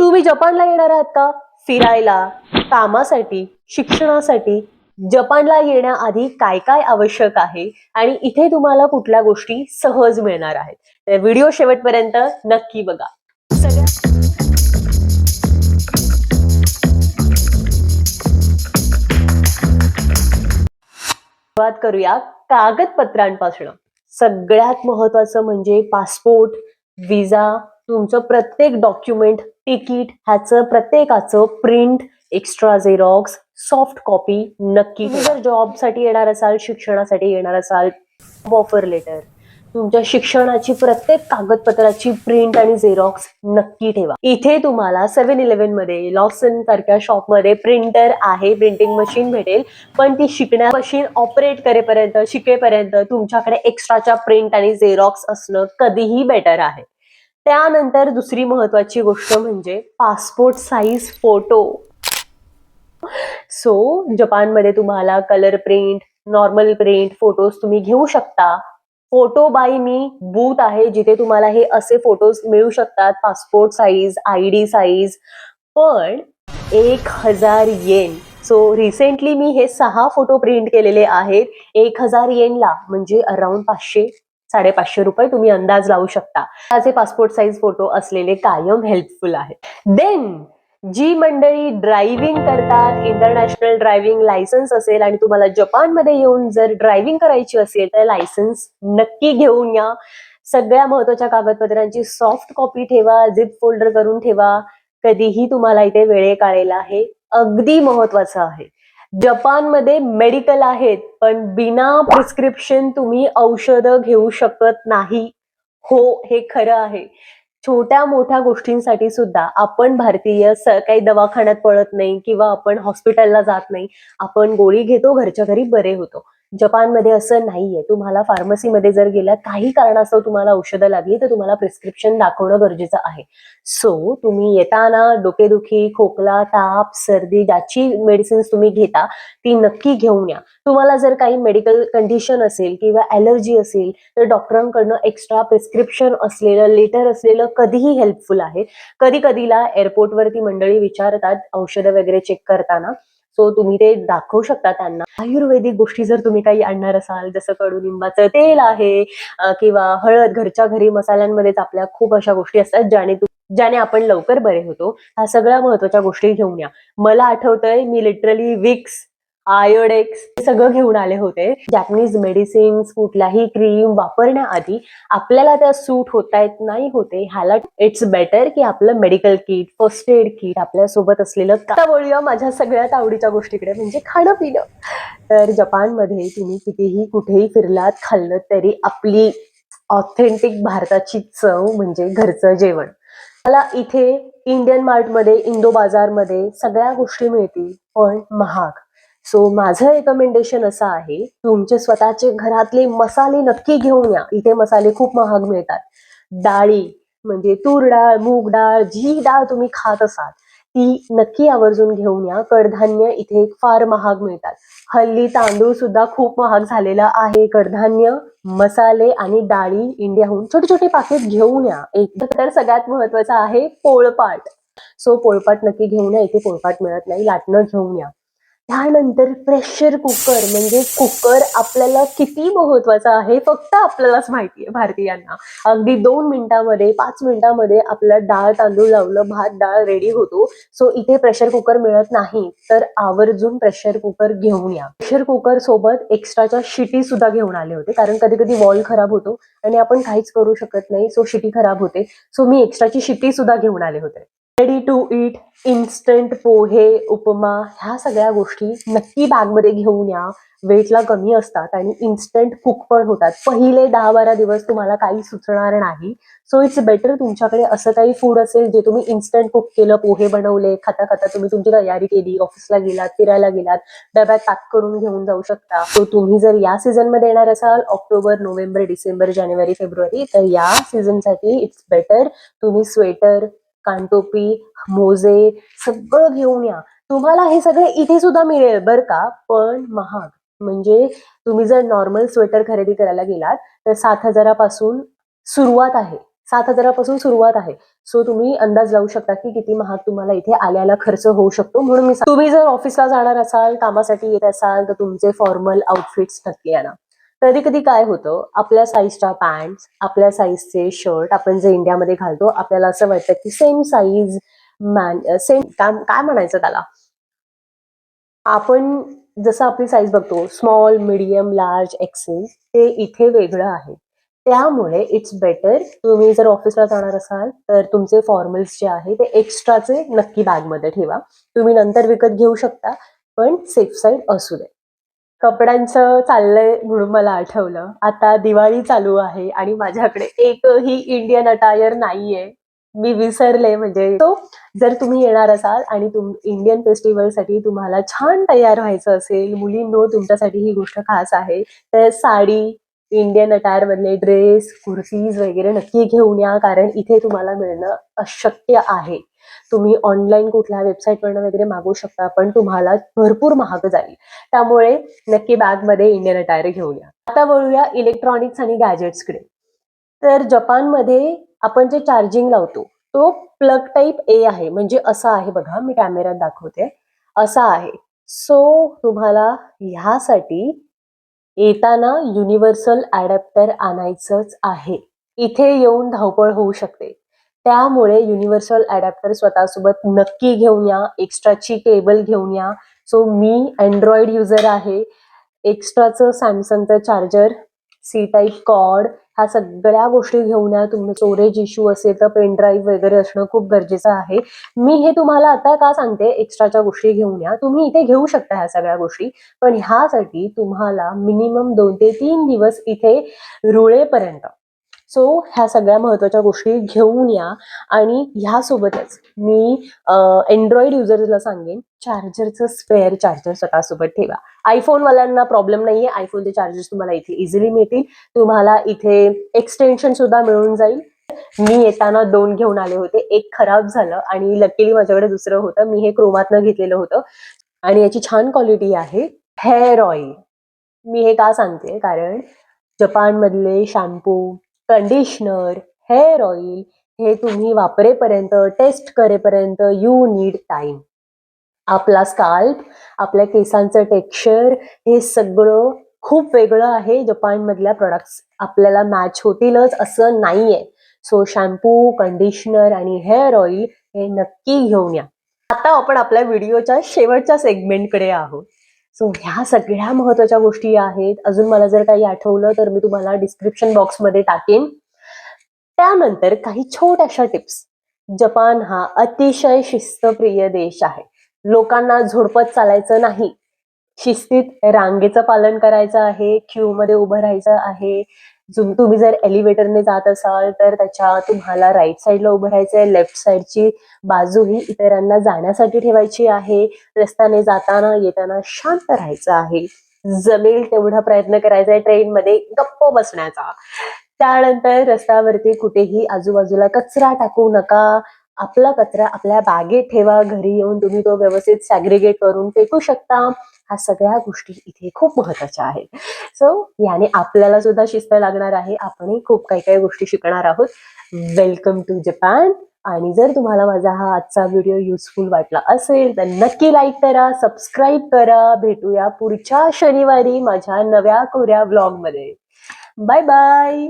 तुम्ही जपानला येणार आहात का? फिरायला कामासाठी शिक्षणासाठी? जपानला येण्याआधी काय काय आवश्यक आहे? आणि इथे तुम्हाला कुठल्या गोष्टी सहज मिळणार आहेत? तर व्हिडिओ शेवटपर्यंत नक्की बघा. सुरुवात करूया कागदपत्रांपासून. सगळ्यात महत्वाचं म्हणजे पासपोर्ट विजा तुमचं प्रत्येक डॉक्युमेंट तिकीट ह्याचं प्रत्येकाचं print extra xerox soft copy नक्की. जर जॉबसाठी येणार असाल शिक्षणासाठी येणार असाल ऑफर लेटर तुमच्या शिक्षणाची प्रत्येक कागदपत्राची प्रिंट आणि झेरॉक्स नक्की ठेवा. इथे तुम्हाला सेव्हन इलेव्हनमध्ये लॉसन सारख्या शॉपमध्ये प्रिंटर आहे प्रिंटिंग मशीन भेटेल. पण ती शिकण्या मशीन ऑपरेट करेपर्यंत शिकेपर्यंत तुमच्याकडे एक्स्ट्राच्या प्रिंट आणि झेरॉक्स असणं कधीही बेटर आहे. त्यानंतर दुसरी महत्वाची गोष्ट म्हणजे पासपोर्ट साईज फोटो सो जपानमध्ये तुम्हाला colour print normal print photos तुम्ही घेऊ शकता. फोटो बाय मी बूथ आहे जिथे तुम्हाला हे असे फोटोज मिळू शकतात. Passport size I D size पण एक हजार येन सो रिसेंटली मी हे सहा फोटो प्रिंट केलेले आहेत. एक हजार येनला म्हणजे अराउंड पाचशे साडेपाचशे रुपये तुम्ही अंदाज लावू शकता. त्याचे पासपोर्ट साईज फोटो असलेले कायम हेल्पफुल आहे देन जी मंडळी ड्रायव्हिंग करतात इंटरनॅशनल ड्रायव्हिंग लायसन्स असेल आणि तुम्हाला जपानमध्ये येऊन जर ड्रायव्हिंग करायची असेल तर लायसन्स नक्की घेऊन या. सगळ्या महत्त्वाच्या कागदपत्रांची सॉफ्ट कॉपी ठेवा झिप फोल्डर करून ठेवा. कधीही तुम्हाला इथे वेळे काढायला हे अगदी महत्वाचं आहे. जपानमध्ये मेडिकल आहेत पण बिना प्रिस्क्रिप्शन तुम्ही औषधं घेऊ शकत नाही. हो हे खरं आहे. छोट्या मोठ्या गोष्टींसाठी सुद्धा आपण भारतीय काही दवाखान्यात पळत नाही किंवा आपण हॉस्पिटलला जात नाही. आपण गोळी घेतो घरच्या घरी बरे होतो. जपानमध्ये असं नाहीये. तुम्हाला फार्मसीमध्ये जर गेला काही कारणास्तव तुम्हाला औषधं लागली तर तुम्हाला प्रिस्क्रिप्शन दाखवणं गरजेचं आहे. सो तुम्ही येताना डोकेदुखी खोकला ताप सर्दी ज्याची मेडिसिन्स तुम्ही घेता ती नक्की घेऊन या. तुम्हाला जर काही मेडिकल कंडिशन असेल किंवा ॲलर्जी असेल तर डॉक्टरांकडनं एक्स्ट्रा प्रिस्क्रिप्शन असलेलं लेटर असलेलं कधीही हेल्पफुल आहे. कधी कधीला एअरपोर्टवरती मंडळी विचारतात औषधं वगैरे चेक करताना. सो तुम्ही ते दाखवू शकता त्यांना. आयुर्वेदिक गोष्टी जर तुम्ही काही आणणार असाल जसं कडुलिंबाचं तेल आहे किंवा हळद घरच्या घरी मसाल्यांमध्येच आपल्या खूप अशा गोष्टी असतात ज्याने ज्याने आपण लवकर बरे होतो. ह्या सगळ्या महत्त्वाच्या गोष्टी घेऊन या. मला आठवतंय मी लिटरली विक्स आयोडेक्स हे सगळं घेऊन आले होते. जॅपनीज मेडिसिन्स कुठल्याही क्रीम वापरण्याआधी आपल्याला त्या सूट होत आहेत नाही होते. ह्याला इट्स बेटर की आपलं medical kit first aid kit आपल्यासोबत असलेलं का- वळूया माझ्या सगळ्यात आवडीच्या गोष्टीकडे म्हणजे खाणं पिणं. तर जपानमध्ये तुम्ही कितीही कुठेही फिरलात खाल्लं तरी आपली ऑथेंटिक भारताची चव म्हणजे घरचं जेवण. मला इथे इंडियन मार्टमध्ये इंदो बाजारमध्ये सगळ्या गोष्टी मिळतील पण महाग. सो माझं रेकमेंडेशन असं आहे तुमचे स्वतःचे घरातले मसाले नक्की घेऊन या. इथे मसाले खूप महाग मिळतात. डाळी म्हणजे तूर डाळ मूग डाळ जी डाळ तुम्ही खात असाल ती नक्की आवर्जून घेऊन या. कडधान्य इथे फार महाग मिळतात. हल्ली तांदूळ सुद्धा खूप महाग झालेला आहे. कडधान्य मसाले आणि डाळी इंडियाहून छोटे छोटे पाकिट घेऊन या. एक तर सगळ्यात महत्वाचं आहे पोळपाट. सो पोळपाट नक्की घेऊन या. इथे पोळपाट मिळत नाही. लाटणं घेऊन या. त्यानंतर प्रेशर कुकर म्हणजे कुकर आपल्याला किती महत्त्वाचा आहे फक्त आपल्यालाच माहिती आहे भारतीयांना. अगदी दोन मिनिटामध्ये पाच मिनिटामध्ये आपलं डाळ तांदूळ लावलं भात डाळ रेडी होतो. सो इथे प्रेशर कुकर मिळत नाही. तर आवर्जून प्रेशर कुकर घेऊन या. प्रेशर कुकर सोबत एक्स्ट्राच्या शिटी सुद्धा घेऊन आले होते. कारण कधी कधी वॉल खराब होतो आणि आपण काहीच करू शकत नाही. सो शिटी खराब होते. सो मी एक्स्ट्राची शिटी सुद्धा घेऊन आले होते. Ready to eat instant pohe upma ह्या सगळ्या गोष्टी नक्की बॅगमध्ये घेऊन या. वेटला कमी असतात आणि इन्स्टंट कुक पण होतात. पहिले दहा बारा दिवस तुम्हाला काही सुचणार नाही. सो इट्स बेटर तुमच्याकडे असं काही फूड असेल जे तुम्ही इन्स्टंट कुक केलं पोहे बनवले खाता खाता तुम्ही तुमची तयारी केली ऑफिसला गेलात फिरायला गेलात डब्यात पॅक करून घेऊन जाऊ शकता. सो तुम्ही जर या सीझनमध्ये येणार असाल ऑक्टोबर नोव्हेंबर डिसेंबर जानेवारी फेब्रुवारी तर या सीझनसाठी इट्स बेटर तुम्ही स्वेटर कानटोपी मोजे सगळं घेऊन या. तुम्हाला हे सगळं इथे सुद्धा मिळेल बरं का? पण महाग. म्हणजे तुम्ही जर नॉर्मल स्वेटर खरेदी करायला गेलात तर सात हजारापासून सुरुवात आहे. सात हजारापासून सुरुवात आहे. सो तुम्ही अंदाज लावू शकता की किती महाग तुम्हाला इथे आल्याला खर्च होऊ शकतो. म्हणून मी तुम्ही जर ऑफिसला जाणार असाल कामासाठी येत असाल तर तुमचे फॉर्मल आउटफिट्स नक्की आणा. कधी कधी काय होतं आपल्या साईजच्या पॅन्ट आपल्या साईजचे शर्ट आपण जे इंडियामध्ये घालतो आपल्याला असं वाटतं की सेम साईज मॅन सेम काय काय म्हणायचं त्याला? आपण जसं आपली साईज बघतो स्मॉल मिडियम लार्ज एक्सेल ते इथे वेगळं आहे. त्यामुळे इट्स बेटर तुम्ही जर ऑफिसला जाणार असाल तर तुमचे फॉर्मल्स जे आहे ते एक्स्ट्राचे नक्की बॅगमध्ये ठेवा. तुम्ही नंतर विकत घेऊ शकता पण सेफ साईड असू दे. कपड्यांचं चाललंय म्हणून मला आठवलं. आता दिवाळी चालू आहे आणि माझ्याकडे एकही इंडियन अटायर नाहीये. मी विसरले म्हणजे तो जर तुम्ही येणार असाल आणि तुम इंडियन फेस्टिवलसाठी तुम्हाला छान तयार व्हायचं असेल मुलींनो तुमच्यासाठी ही गोष्ट खास आहे तर साडी इंडियन अटायर मधले ड्रेस कुर्तीज वगैरे नक्की घेऊन या कारण इथे तुम्हाला मिळणं अशक्य आहे. तुम्ही ऑनलाईन कुठल्या वेबसाईटवरनं वगैरे मागवू शकता पण तुम्हाला भरपूर महाग जाईल. त्यामुळे नक्की बॅगमध्ये इंडियन अटायर घेऊन या आता वळूया इलेक्ट्रॉनिक्स आणि गॅजेट्सकडे तर जपानमध्ये आपण जे चार्जिंग लावतो तो प्लग टाईप ए आहे. म्हणजे असा आहे बघा मी कॅमेऱ्यात दाखवते. असा आहे. सो तुम्हाला ह्यासाठी येताना युनिव्हर्सल अडॅप्टर आणायचंच आहे. इथे येऊन धावपळ होऊ शकते. त्यामुळे युनिव्हर्सल अडॅप्टर स्वतःसोबत नक्की घेऊन या एक्स्ट्राची केबल घेऊन या. सो मी अँड्रॉइड युजर आहे. एक्स्ट्राचं सॅमसंगचं चार्जर सी टाईप कॉड ह्या सगळ्या गोष्टी घेऊन या. तुमचं स्टोरेज इश्यू असेल तर पेन ड्राईव्ह वगैरे असणं खूप गरजेचं आहे. मी हे तुम्हाला आता का सांगते? एक्स्ट्राच्या गोष्टी घेऊन या. तुम्ही इथे घेऊ शकता ह्या सगळ्या गोष्टी. पण ह्यासाठी तुम्हाला मिनिमम दोन ते तीन दिवस इथे रुळेपर्यंत. सो ह्या सगळ्या महत्त्वाच्या गोष्टी घेऊन या. आणि ह्यासोबतच मी अँड्रॉइड युजर्सला सांगेन चार्जरचं स्पेअर चार्जर स्वतःसोबत ठेवा. आयफोनवाल्यांना प्रॉब्लेम नाहीये. आयफोनचे चार्जर्स तुम्हाला इथे इझिली मिळतील. तुम्हाला इथे एक्सटेन्शन सुद्धा मिळून जाईल. मी येताना दोन घेऊन आले होते. एक खराब झालं आणि लकीली माझ्याकडे दुसरं होतं. मी हे क्रोमातनं घेतलेलं होतं. आणि याची छान क्वालिटी आहे. हेअर ऑइल मी हे का सांगते? कारण जपानमधले शॅम्पू कंडिशनर हेअर ऑइल हे तुम्ही वापरेपर्यंत टेस्ट करेपर्यंत यू नीड टाइम. आपला स्काल्प आपल्या केसांचं टेक्स्चर हे सगळं खूप वेगळं आहे. जपानमधल्या प्रोडक्ट्स आपल्याला मॅच होतीलच असं नाहीये. सो शॅम्पू कंडिशनर आणि हेअर ऑइल हे नक्की घेऊन या. आता आपण आपल्या व्हिडिओच्या शेवटच्या सेगमेंटकडे आहोत. सो ह्या सगळ्या महत्त्वाच्या गोष्टी आहेत. अजून मला जर काही आठवलं तर मी तुम्हाला डिस्क्रिप्शन बॉक्समध्ये टाकेन. त्यानंतर काही छोट्याशा टिप्स जपान हा अतिशय शिस्तप्रिय देश आहे. लोकांना झोडपत चालायचं नाही. शिस्तीत रांगेचं पालन करायचं आहे क्यू मध्ये उभं राहायचं आहे. तुम्ही जर एलिव्हेटरने जात असाल तर त्याच्या तुम्हाला राईट साईडला उभं राहायचं आहे लेफ्ट साईडची बाजू ही इतरांना जाण्यासाठी ठेवायची आहे. रस्त्याने जाताना येताना शांत राहायचं आहे. जमेल तेवढा प्रयत्न करायचा आहे ट्रेनमध्ये गप्प बसण्याचा. त्यानंतर रस्त्यावरती कुठेही आजूबाजूला कचरा टाकू नका. आपला कचरा आपल्या बागेत ठेवा. घरी येऊन तुम्ही तो व्यवस्थित सॅग्रिगेट करून फेकू शकता. ह्या सगळ्या गोष्टी इथे खूप महत्त्वाच्या आहेत. सो याने आपल्याला सुद्धा शिस्त लागणार आहे. आपणही खूप काही काही गोष्टी शिकणार आहोत. वेलकम टू जपान आणि जर तुम्हाला माझा हा आजचा व्हिडिओ युजफुल वाटला असेल तर नक्की लाईक करा सबस्क्राईब करा. भेटूया पुढच्या शनिवारी माझ्या नव्या कोऱ्या ब्लॉगमध्ये बाय बाय